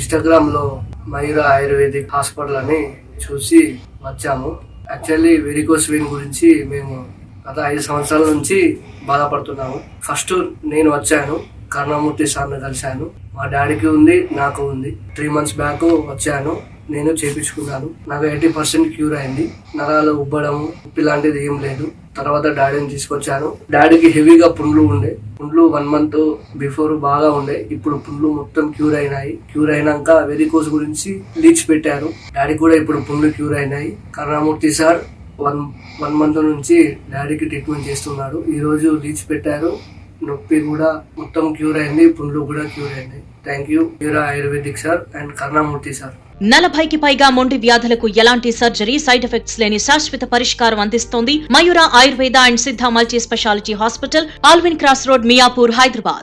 ఇన్స్టాగ్రామ్లో మయూర ayurvedic hospital అని చూసి వచ్చాము. యాక్చువల్లీ వెరికోస్ వెయిన్ గురించి మేము గత ఐదు సంవత్సరాల నుంచి బాధపడుతున్నాము. ఫస్ట్ నేను వచ్చాను. కరుణామూర్తి సార్ని కలిశాను. మా డాడీకి ఉంది నాకు ఉంది. త్రీ మంత్స్ బ్యాక్ వచ్చాను. నేను చేపించుకున్నాను. నాకు ఎయిటీ పర్సెంట్ క్యూర్ అయింది. నరాలు ఉబ్బడం ఉప్పి లాంటిది ఏం లేదు. తర్వాత డాడీని తీసుకొచ్చాను. డాడీకి హెవీగా పుండ్లు ఉండే. పుండ్లు వన్ మంత్ బిఫోర్ బాగా ఉండే. ఇప్పుడు పుండ్లు మొత్తం క్యూర్ అయినాయి. క్యూర్ అయినాక వెరికోస్ గురించి లీచ్ పెట్టారు. డాడీ కూడా ఇప్పుడు పుండ్లు క్యూర్ అయినాయి. Karunamurthy sir one one month నుంచి డాడీకి ట్రీట్మెంట్ చేస్తున్నాడు ఈరోజు లీచ్ పెట్టారు. నొప్పి కూడా మొత్తం క్యూర్ అయింది పుండ్లు కూడా క్యూర్ అయింది. Thank you యూరా ayurvedic sir and Karunamurthy sir నలభైకి పైగా మొండి వ్యాధులకు ఎలాంటి సర్జరీ సైడ్ ఎఫెక్ట్స్ లేని శాశ్వత పరిష్కారం అందిస్తోంది Mayura Ayurveda and Siddha multi speciality hospital Alwin cross road Miyapur Hyderabad.